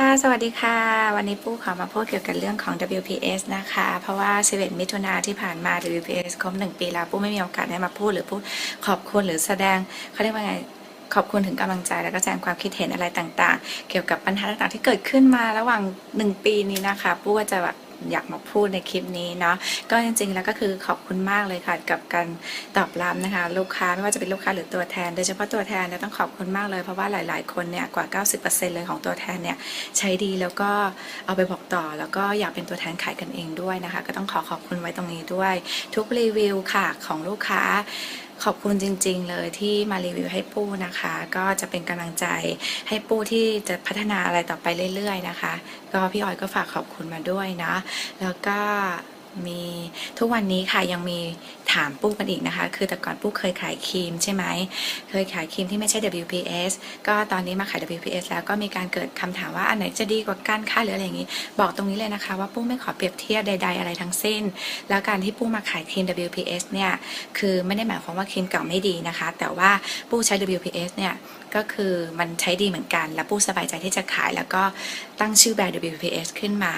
ค่ะ สวัสดีค่ะ วันนี้ปู้ขอมาพูดเกี่ยวกับเรื่องของ WPS นะคะ เพราะว่า 11 มิถุนาที่ผ่านมา WPS ครบ 1 ปีแล้วปู้ไม่มีโอกาสได้มาพูดหรือพูดขอบคุณหรือแสดงเขาเรียกว่าไงขอบคุณถึงกำลังใจแล้วก็แสดงความคิดเห็นอะไรต่างๆ เกี่ยวกับปัญหาต่างๆ ที่เกิดขึ้นมาระหว่าง 1 ปีนี้นะคะ ปู้ก็จะแบบ อยากมาพูดในคลิปนี้เนาะก็จริงๆแล้วก็คือขอบคุณมากเลยค่ะกับการตอบรับนะคะ ลูกค้าไม่ว่าจะเป็นลูกค้าหรือตัวแทน โดยเฉพาะตัวแทนเนี่ยต้องขอบคุณมากเลยเพราะว่าหลาย ๆ คนเนี่ยกว่า 90%เลยของตัวแทนเนี่ยใช้ดีแล้วก็เอาไปบอกต่อ แล้วก็อยากเป็นตัวแทนขายกันเองด้วยนะคะ ก็ต้องขอขอบคุณไว้ตรงนี้ด้วย ทุกรีวิวค่ะของลูกค้าขอบคุณจริง ๆ เลยที่มารีวิวให้ปู้นะคะ ก็จะเป็นกำลังใจให้ปู้ที่จะพัฒนาอะไรต่อไปเรื่อย ๆ นะคะ ก็พี่ออยก็ฝากขอบคุณมาด้วยนะ แล้วก็ มีทุกวันนี้ค่ะยังมีถามปู้กันอีกนะคะ คือแต่ก่อนปู้เคยขายครีมใช่ไหม เคยขายครีมที่ไม่ใช่ WPS ก็ตอนนี้มาขาย WPS แล้วก็มีการเกิดคำถามว่าอันไหนจะดีกว่ากันคะหรืออะไรอย่างนี้ บอกตรงนี้เลยนะคะ ว่าปู้ไม่ขอเปรียบเทียบใด ๆ อะไรทั้งสิ้น แล้วการที่ปู้มาขายครีม WPS เนี่ยคือไม่ได้หมายความว่าครีมเก่าไม่ดีนะคะ แต่ว่าปู้ใช้ WPS เนี่ยก็คือมันใช้ดีเหมือนกัน และปู้สบายใจที่จะขายแล้วก็ตั้งชื่อแบรนด์ WPS ขึ้นมา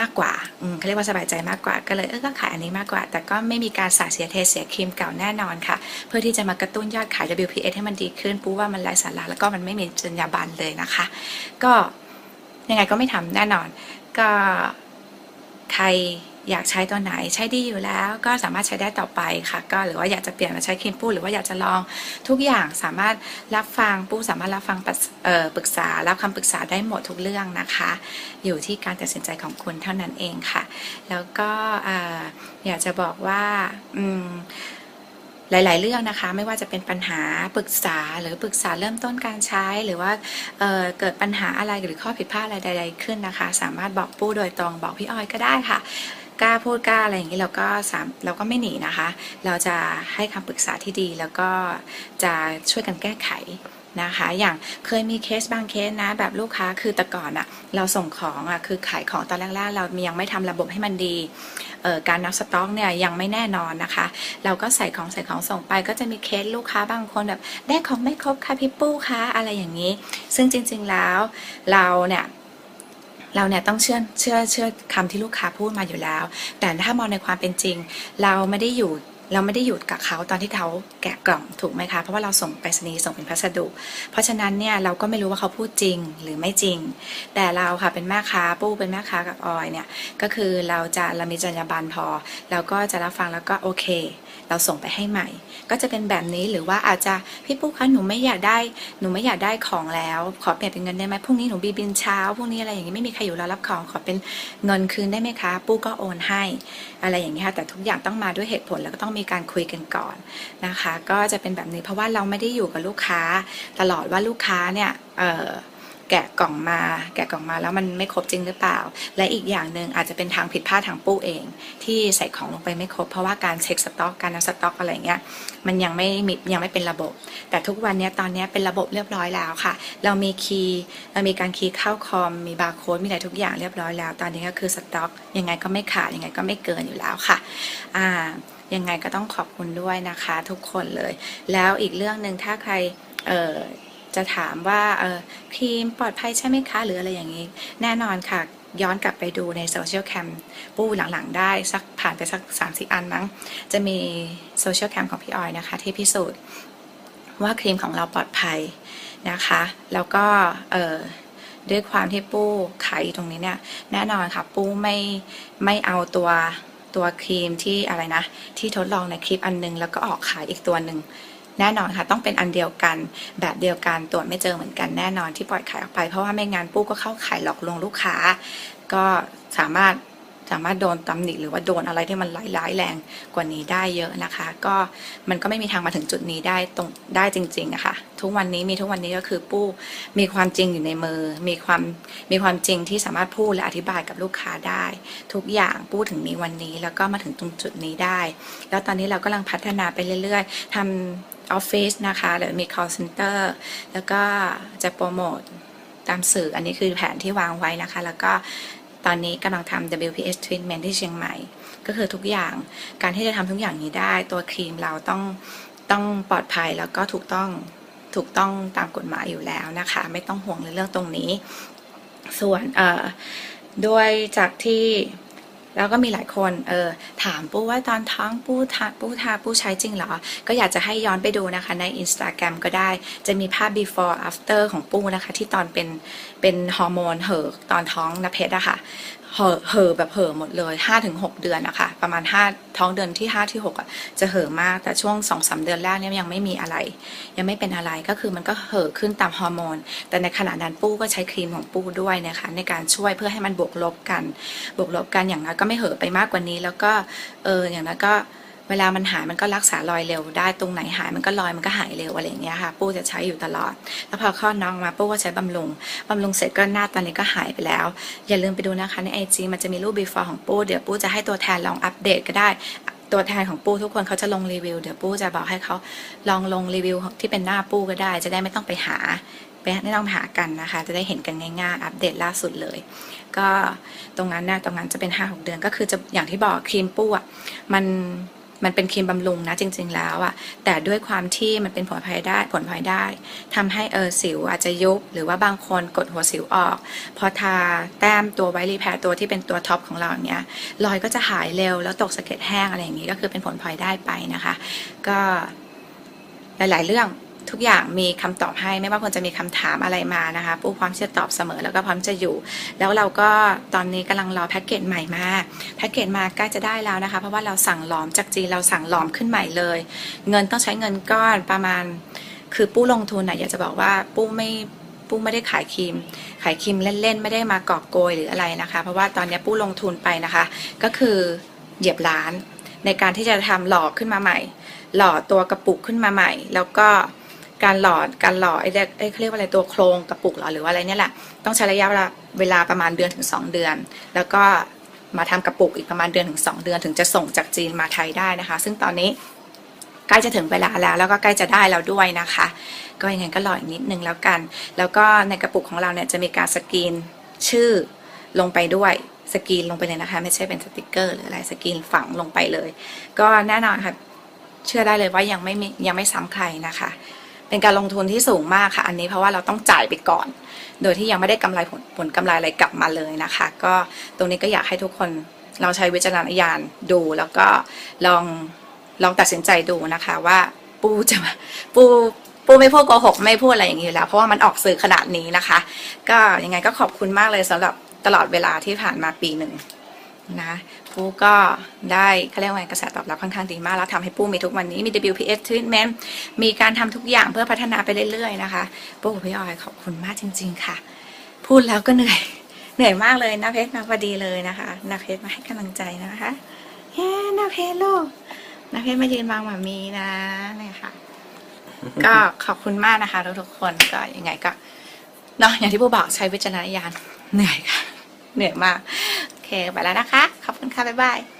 มากกว่าเขาเรียกว่าสบายใจมากกว่า ก็เลยเออก็ขายอันนี้มากกว่า แต่ก็ไม่มีการสาเสียเทเสียครีมเก่าแน่นอนค่ะ เพื่อที่จะมากระตุ้นยอดขาย WPS ให้มันดีขึ้นปูว่ามันไร้สาระแล้วก็มันไม่มีจรรยาบรรณเลยนะคะ ก็ยังไงก็ไม่ทำแน่นอน ก็ใคร อยากใช้ตัวไหนใช้ดีอยู่แล้ว ก็สามารถใช้ได้ต่อไปค่ะ ก็หรือว่าอยากจะเปลี่ยนมาใช้ครีมปูหรือว่าอยากจะลองทุกอย่างสามารถรับฟังปูสามารถรับฟังปรึกษารับคำปรึกษาได้หมดทุกเรื่องนะคะ อยู่ที่การตัดสินใจของคุณเท่านั้นเองค่ะ แล้วก็ออยากจะบอกว่าอืมหลาย ๆ เรื่องนะคะ ไม่ว่าจะเป็นปัญหาปรึกษาหรือปรึกษาเริ่มต้นการใช้ หรือว่าเเกิดปัญหาอะไรหรือข้อผิดพลาดอะไรใด ๆ ขึ้นนะคะ สามารถบอกปู้โดยตรงบอกพี่ออยก็ได้ค่ะ กล้าพูดกล้าอะไรอย่างนี้เราก็สามเราก็ไม่หนีนะคะ เราจะให้คำปรึกษาที่ดีแล้วก็จะช่วยกันแก้ไขนะคะ อย่างเคยมีเคสบางเคสนะ แบบลูกค้าคือแต่ก่อนอะเราส่งของอะคือขายของตอนแรกๆเรายังไม่ทำระบบให้มันดีการนับสต็อกเนี่ยยังไม่แน่นอนนะคะ เราก็ใส่ของใส่ของส่งไป ก็จะมีเคสลูกค้าบางคนแบบได้ของไม่ครบค่ะพี่ปู้คะอะไรอย่างนี้ ซึ่งจริง ๆแล้วเราเนี่ย เราเนี่ยต้องเชื่อเชื่อเชื่อคำที่ลูกค้าพูดมาอยู่แล้ว แต่ถ้ามองในความเป็นจริง เราไม่ได้อยู่ เราไม่ได้อยู่กับเขาตอนที่เขาแกะกล่องถูกไหมคะ เพราะว่าเราส่งไปรษณีย์ส่งเป็นพัสดุ เพราะฉะนั้นเนี่ยเราก็ไม่รู้ว่าเขาพูดจริงหรือไม่จริง แต่เราค่ะเป็นแม่ค้าปู้เป็นแม่ค้ากับออยเนี่ยก็คือเราจะเรามีจรรยาบรรณพอ เราก็จะรับฟังแล้วก็โอเค เราส่งไปให้ใหม่ ก็จะเป็นแบบนี้หรือว่าอาจจะพี่ปุ๊กคะหนูไม่อยากได้หนูไม่อยากได้ของแล้ว ขอเปลี่ยนเป็นเงินได้ไหมพรุ่งนี้หนูบีบินเช้าพรุ่งนี้อะไรอย่างนี้ไม่มีใครอยู่รอรับของขอเป็นเงินคืนได้ไหมคะปุ๊กก็โอนให้ อะไรอย่างนี้ยค่ะแต่ทุกอย่างต้องมาด้วยเหตุผลแล้วก็ต้องมีีการคุยกันก่อนนะคะ ก็จะเป็นแบบนี้เพราะว่าเราไม่ได้อยู่กับลูกค้าตลอดว่าลูกค้าเนี่ยแกะกล่องมา แกะกล่องมาแล้วมันไม่ครบจริงหรือเปล่า และอีกอย่างหนึ่งอาจจะเป็นทางผิดพลาดทางปู้เอง ที่ใส่ของลงไปไม่ครบ เพราะว่าการเช็คสต็อกการนับสต็อกอะไรเงี้ยมันยังไม่มียังไม่เป็นระบบ แต่ทุกวันนี้ตอนนี้เป็นระบบเรียบร้อยแล้วค่ะ เรามีคีย์เรามีการคีย์เข้าคอมมีบาร์โค้ดมีอะไรทุกอย่างเรียบร้อยแล้ว ตอนนี้ก็คือสต็อกยังไงก็ไม่ขาดยังไงก็ไม่เกินอยู่แล้วค่ะอ่า ยังไงก็ต้องขอบคุณด้วยนะคะทุกคนเลย แล้วอีกเรื่องหนึ่งถ้าใครเอ่อจะถามว่าเออครีมปลอดภัยใช่ไหมคะ หรืออะไรอย่างนี้ แน่นอนค่ะ ย้อนกลับไปดูในโซเชียลแคมปู้หลังๆ ได้สักผ่านไปสัก3ามสี่อันมั้ง จะมีโซเชียลแคมของพี่ออยนะคะ ที่พิสูจน์ว่าครีมของเราปลอดภัยนะคะ แล้วก็เออด้วยความที่ปู้ขายอยู่ตรงนี้เนี่ย แน่นอนค่ะ ปู้ไม่ไม่เอาตัว ตัวครีมที่อะไรนะ ที่ทดลองในคลิปอันนึง แล้วก็ออกขายอีกตัวหนึ่งแน่นอนค่ะ ต้องเป็นอันเดียวกันแบบเดียวกันตรวจไม่เจอเหมือนกันแน่นอนที่ปล่อยขายออกไปเพราะว่าไม่งั้นปู้ก็เข้าขายหลอกลวงลูกค้า ก็สามารถสามารถโดนตำหนิหรือว่าโดนอะไรที่มันร้ายแรงกว่านี้ได้เยอะนะคะ ก็มันก็ไม่มีทางมาถึงจุดนี้ได้ตรงได้จริงๆอะค่ะ ทุกวันนี้มีทุกวันนี้ก็คือปู้มีความจริงอยู่ในมือ มีความมีความจริงที่สามารถพูดและอธิบายกับลูกค้าได้ ทุกอย่างปู้ถึงมีวันนี้ แล้วก็มาถึงตรงจุดนี้ได้ แล้วตอนนี้เรากำลังพัฒนาไปเรื่อย ๆทำออฟฟิศนะคะหรือมี call center แล้วก็จะโปรโมทตามสื่ออันนี้คือแผนที่วางไว้นะคะ แล้วก็ตอนนี้กำลังทำ WPS treatment ที่เชียงใหม่ ก็คือทุกอย่างการที่จะทำทุกอย่างนี้ได้ ตัวครีมเราต้องต้องปลอดภัยแล้วก็ถูกต้อง ถูกต้องตามกฎหมายอยู่แล้วนะคะ ไม่ต้องห่วงในเรื่องตรงนี้ ส่วนเอ่อด้วยจากที่แล้วก็มีหลายคนเออถามปู้ว่าตอนท้องปู้ทาปู้ทาปู้ใช้จริงเหรอ ก็อยากจะให้ย้อนไปดูนะคะใน Instagram ก็ได้จะมีภาพ before after ของปู้นะคะ ที่ตอนเป็นเป็นฮอร์โมนเหอะตอนท้องนเพชรอะค่ะ เหอเหอแบบเหอหมดเลยห้าถึงหกเดือนนะคะ ประมาณห้าท้องเดือนที่ห้าที่6อะจะเหอมากแต่ช่วงสองสาเดือนแรกเนี่ยยังไม่มีอะไร ยังไม่เป็นอะไรก็คือมันก็เห่อขึ้นตามฮอร์โมน แต่ในขณะนั้นปู้ก็ใช้ครีมของปู้ด้วยนะคะ ในการช่วยเพื่อให้มันบวกลบกัน บวกลบกันอย่างน้อยก็ไม่เห่อไปมากกว่านี้ แล้วก็เอออย่างน้อยก็ เวลามันหายมันก็รักษารอยเร็ว ได้ตรงไหนหายมันก็รอยมันก็หายเร็วอะไรอย่างเงี้ยค่ะ ปู้จะใช้อยู่ตลอด แล้วพอคลอน้องมาปู้ก็ใช้บำรุงบำรุงเสร็จก็หน้าตอนนี้ก็หายไปแล้ว อย่าลืมไปดูนะคะในไอจีมันจะมีรูป before ของปู้เดี๋ยวปู้จะให้ตัวแทนลองอัปเดตก็ได้ตัวแทนของปู้ทุกคนเขาจะลงรีวิว เดี๋ยวปู้จะบอกให้เขาลองลงรีวิวที่เป็นหน้าปู้ก็ได้ จะได้ไม่ต้องไปหาไปไม่ต้องหากันนะคะ จะได้เห็นกันง่ายๆ อัปเดตล่าสุดเลย ก็ตรงนั้นนะตรงนั้นจะเป็น 5 6 เดือนก็คือจะอย่างที่บอกครีมปู้อะมัน มันเป็นครีมบำรุงนะจริง ๆ แล้วอะแต่ด้วยความที่มันเป็นผลพลอยได้ผลพลอยได้ทำให้เออสิวอาจจะยุบหรือว่าบางคนกดหัวสิวออก พอทาแต้มตัวไวรีแพรตัวที่เป็นตัวท็อปของเราอย่างเนี้ยรอยก็จะหายเร็วแล้วตกสะเก็ดแห้งอะไรอย่างนี้ก็คือเป็นผลพลอยได้ไปนะคะ ก็หลาย ๆ เรื่อง ทุกอย่างมีคำตอบให้ไม่ว่าคนจะมีคำถามอะไรมานะคะปูพร้อมจะตอบเสมอแล้วก็พร้อมจะอยู่ แล้วเราก็ตอนนี้กำลังรอแพ็กเกจใหม่มาแพ็กเกจมาใกล้จะได้แล้วนะคะ เพราะว่าเราสั่งหลอมจากจีนเราสั่งหลอมขึ้นใหม่เลย เงินต้องใช้เงินก้อนประมาณ คือปู้ลงทุนนะอยากจะบอกว่าปู้ไม่ปู้ไม่ได้ขายครีม ขายครีมเล่นๆ ไม่ได้มากอบโกยหรืออะไรนะคะ เพราะว่าตอนนี้ปู้ลงทุนไปนะคะ ก็คือเหยียบล้าน ในการที่จะทำหลอขึ้นมาใหม่ หล่อตัวกระปุกขึ้นมาใหม่ แล้วก็ การหล่อการหล่อไอ้เรียกไอ้เขาเรียกว่าอะไรตัวโครงกระปุกเหรอหรือว่าอะไรเนี่ยแหละต้องใช้ระยะเวลาเวลาประมาณเดือนถึง 2 เดือน แล้วก็มาทำกระปุกอีกประมาณเดือนถึง 2 เดือน ถึงจะส่งจากจีนมาไทยได้นะคะ ซึ่งตอนนี้ใกล้จะถึงเวลาแล้ว แล้วก็ใกล้จะได้แล้วด้วยนะคะ ก็ยังไงก็รออีกนิดนึงแล้วกัน แล้วก็ในกระปุกของเราเนี่ยจะมีการสกรีนชื่อลงไปด้วยสกรีนลงไปเลยนะคะ ไม่ใช่เป็นสติกเกอร์หรืออะไรสกรีนฝังลงไปเลย ก็แน่นอนค่ะเชื่อได้เลยว่ายังไม่ยังไม่ซ้ำใครนะคะ เป็นการลงทุนที่สูงมากค่ะ อันนี้เพราะว่าเราต้องจ่ายไปก่อน โดยที่ยังไม่ได้กำไรผลผลกำไรอะไรกลับมาเลยนะคะ ก็ตรงนี้ก็อยากให้ทุกคนเราใช้วิจารณญาณดูแล้วก็ลองลองตัดสินใจดูนะคะว่าปูจะปูปูไม่พูดโกหกไม่พูดอะไรอย่างนี้อยู่แล้ว เพราะว่ามันออกสื่อขนาดนี้นะคะ ก็ยังไงก็ขอบคุณมากเลยสำหรับตลอดเวลาที่ผ่านมาปีหนึ่ง นะปูก็ได้เขาเรียกว่าไงกระแสตอบรับค่อนข้างดีมากแล้วทำให้ปูมีทุกวันนี้มี WPS treatment มีการทำทุกอย่างเพื่อพัฒนาไปเรื่อยๆนะคะปูกับพี่ออยขอบคุณมากจริง ๆ ค่ะ พูดแล้วก็เหนื่อยเหนื่อยมากเลยนะเพชรมาพอดีเลยนะคะนาเพชรมาให้กำลังใจนะคะเย้นาเพชรลูกนาเพชรมายืนวางหมามีนะเนี่ยค่ะ ก็ขอบคุณมากนะคะทุกๆคนก็ยังไงก็เนาะอย่างที่ผู้บอกใช้วิจารณญาณเหนื่อยค่ะ เหนื่อยมากโอเค ไปแล้วนะคะ ขอบคุณค่ะ บ๊ายบาย